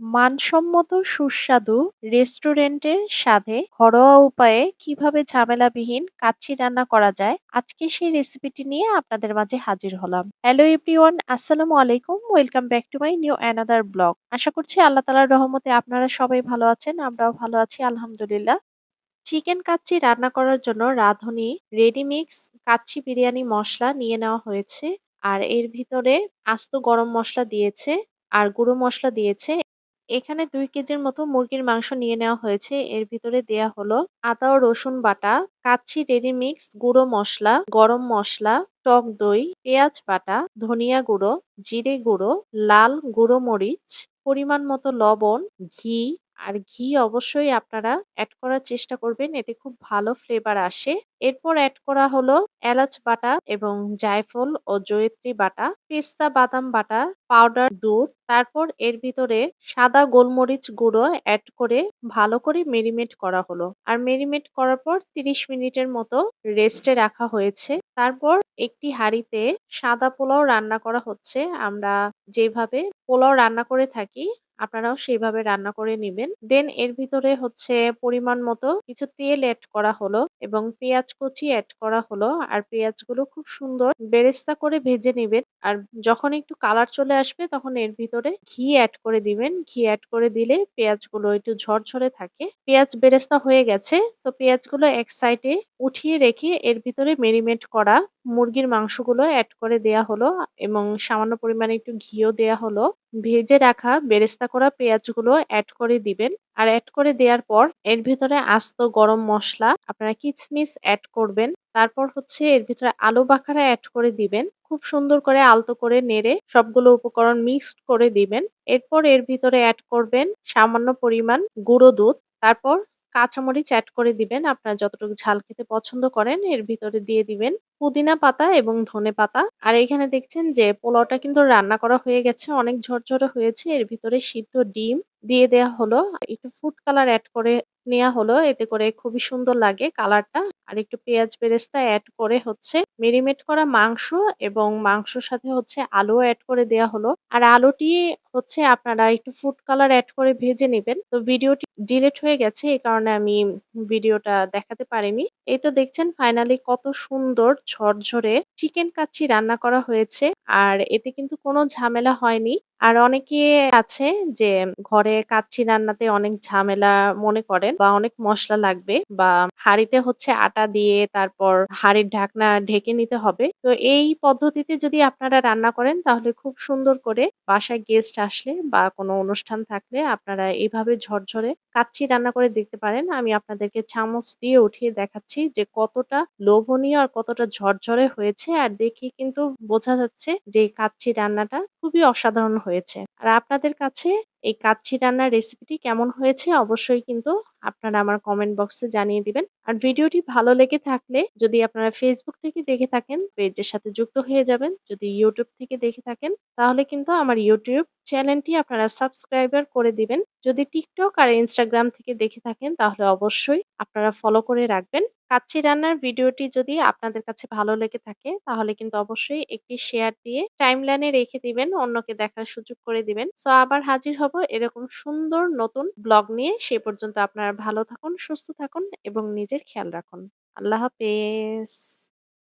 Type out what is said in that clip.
মানসম্মত সুস্বাদু রেস্টুরেন্টের স্বাদে ঘরোয়া উপায়ে কীভাবে ঝামেলাবিহীন কাচ্চি রান্না করা যায়, আজকে সেই রেসিপিটি নিয়ে আপনাদের মাঝে হাজির হলাম। হ্যালো এভরিওয়ান, আসসালামু আলাইকুম, welcome back to my new another blog. আশা করছি আল্লাহ তালার রহমতে আপনারা সবাই ভালো আছেন, আমরাও ভালো আছি, আলহামদুলিল্লাহ। চিকেন কাচ্চি রান্না করার জন্য রাঁধুনি রেডিমিক্স কাচ্চি বিরিয়ানি মশলা নিয়ে নেওয়া হয়েছে, আর এর ভিতরে আস্ত গরম মশলা দিয়েছে, আর গুঁড়ো মশলা দিয়েছে। এখানে দুই কেজির মতো মুরগির মাংস নিয়ে নেওয়া হয়েছে। এর ভিতরে দেয়া হলো আদা ও রসুন বাটা, কাচ্ছি রেডি মিক্স গুঁড়ো মশলা গরম মশলা টক দই, পেঁয়াজ বাটা, ধনিয়া গুঁড়ো, জিরে গুঁড়ো, লাল গুঁড়ো মরিচ, পরিমাণ মতো লবণ, ঘি আর ঘি অবশ্যই আপনারা অ্যাড করার চেষ্টা করবেন, এতে খুব ভালো ফ্লেভার আসে। এরপর অ্যাড করা হলো এলাচ বাটা এবং জায়ফল ও জয়িত্রী বাটা, পেস্তা বাদাম বাটা পাউডার দুধ। তারপর এর ভিতরে সাদা গোলমরিচ গুঁড়ো অ্যাড করে ভালো করে মেরিনেট করা হলো। আর মেরিনেট করার পর তিরিশ মিনিটের মতো রেস্টে রাখা হয়েছে। তারপর একটি হাঁড়িতে সাদা পোলাও রান্না করা হচ্ছে। আমরা যেভাবে পোলাও রান্না করে থাকি আপনারাও সেইভাবে রান্না করে নিবেন। দেন এর ভিতরে হচ্ছে পরিমাণ মতো কিছু তেল অ্যাড করা হলো এবং পেঁয়াজ কুচি অ্যাড করা হলো। আর পেঁয়াজগুলো খুব সুন্দর বেরেস্তা করে ভেজে নেবেন। আর যখন একটু কালার চলে আসবে তখন এর ভিতরে ঘি অ্যাড করে দিবেন। ঘি অ্যাড করে দিলে পেঁয়াজগুলো একটু ঝরঝরে থাকে। পেঁয়াজ বেরেস্তা হয়ে গেছে। তো পেঁয়াজগুলো এক সাইডে উঠিয়ে রেখে এর ভিতরে মেরিনেট করা মুরগির মাংসগুলো অ্যাড করে দেয়া হলো এবং সামান্য পরিমাণে একটু ঘিও দেয়া হলো। ভেজে রাখা বেরেস্তা করা পেঁয়াজগুলো অ্যাড করে দিবেন। আর অ্যাড করে দেওয়ার পর এর ভিতরে আস্ত গরম মশলা আপনারা কিচমিচ অ্যাড করবেন। তারপর হচ্ছে এর ভিতরে আলু বাখারা অ্যাড করে দিবেন। খুব সুন্দর করে আলতো করে নেড়ে সবগুলো উপকরণ মিক্সড করে দিবেন। এরপর এর ভিতরে অ্যাড করবেন সামান্য পরিমাণ গুঁড়ো দুধ। তারপর কাঁচামরিচ অ্যাড করে দিবেন। আপনারা যতটুকু ঝাল খেতে পছন্দ করেন, এর ভিতরে দিয়ে দিবেন পুদিনা পাতা এবং ধনে পাতা। আর এখানে দেখছেন যে পোলাওটা কিন্তু রান্না করা হয়ে গেছে, অনেক ঝরঝরে হয়েছে। এর ভিতরে সিদ্ধ ডিম দিয়ে দেয়া হলো। একটু ফুড কালার অ্যাড করে নেওয়া হলো, এতে করে খুবই সুন্দর লাগে কালারটা আর একটু পেঁয়াজ বেরেস্তা অ্যাড করে হচ্ছে মেরিনেট করা মাংস এবং মাংসর সাথে হচ্ছে আলু অ্যাড করে দেয়া হলো। আর আলুটি হচ্ছে আপনারা একটু ফুড কালার অ্যাড করে ভেজে নেবেন। তো ভিডিওটি ডিলেট হয়ে গেছে, এই কারণে আমি ভিডিওটা দেখাতে পারিনি। এই তো দেখছেন ফাইনালি কত সুন্দর ঝরঝরে চিকেন কাচ্চি রান্না করা হয়েছে, আর এতে কিন্তু কোনো ঝামেলা হয়নি। আর অনেকে আছে যে ঘরে কাচ্চি রান্নাতে অনেক ঝামেলা মনে করেন, বা অনেক মশলা লাগবে, বা হাঁড়িতে হচ্ছে আটা দিয়ে তারপর হাড়ির ঢাকনা ঢেকে নিতে হবে। তো এই পদ্ধতিতে যদি আপনারা রান্না করেন, তাহলে খুব সুন্দর করে বাসায় গেস্ট আসলে বা কোনো অনুষ্ঠান থাকলে আপনারা এইভাবে ঝরঝরে কাচ্ছি রান্না করে দেখতে পারেন। আমি আপনাদেরকে চামচ দিয়ে উঠিয়ে দেখাচ্ছি যে কতটা লোভনীয় আর কতটা ঝরঝরে হয়েছে। আর দেখে কিন্তু বোঝা যাচ্ছে যে কাচ্ছি রান্নাটা খুবই অসাধারণ হয়েছে। আর আপনাদের কাছে এই কাচ্চি রান্নার রেসিপিটি কেমন হয়েছে অবশ্যই কিন্তু আপনারা আমার কমেন্ট বক্সে জানিয়ে দিবেন। আর ভিডিওটি ভালো লেগে থাকলে যদি আপনারা ফেসবুক থেকে দেখে থাকেন, পেজের সাথে যুক্ত হয়ে যাবেন, যদি ইউটিউব থেকে দেখে থাকেন, তাহলে কিন্তু আমার ইউটিউব চ্যানেলটি আপনারা সাবস্ক্রাইবার করে দিবেন। যদি টিকটক আর ইনস্টাগ্রাম থেকে দেখে থাকেন, তাহলে অবশ্যই আপনারা ফলো করে রাখবেন। কাচ্চি রান্নার ভিডিওটি যদি আপনাদের কাছে ভালো লেগে থাকে, তাহলে কিন্তু অবশ্যই একটি শেয়ার দিয়ে টাইমলাইনে রেখে দিবেন, অন্যকে দেখার সুযোগ করে দিবেন। সো আবার হাজির হব এরকম সুন্দর নতুন ব্লগ নিয়ে। সে পর্যন্ত আপনারা ভালো থাকুন, সুস্থ থাকুন এবং নিজের খেয়াল রাখুন। আল্লাহ হাফেজ।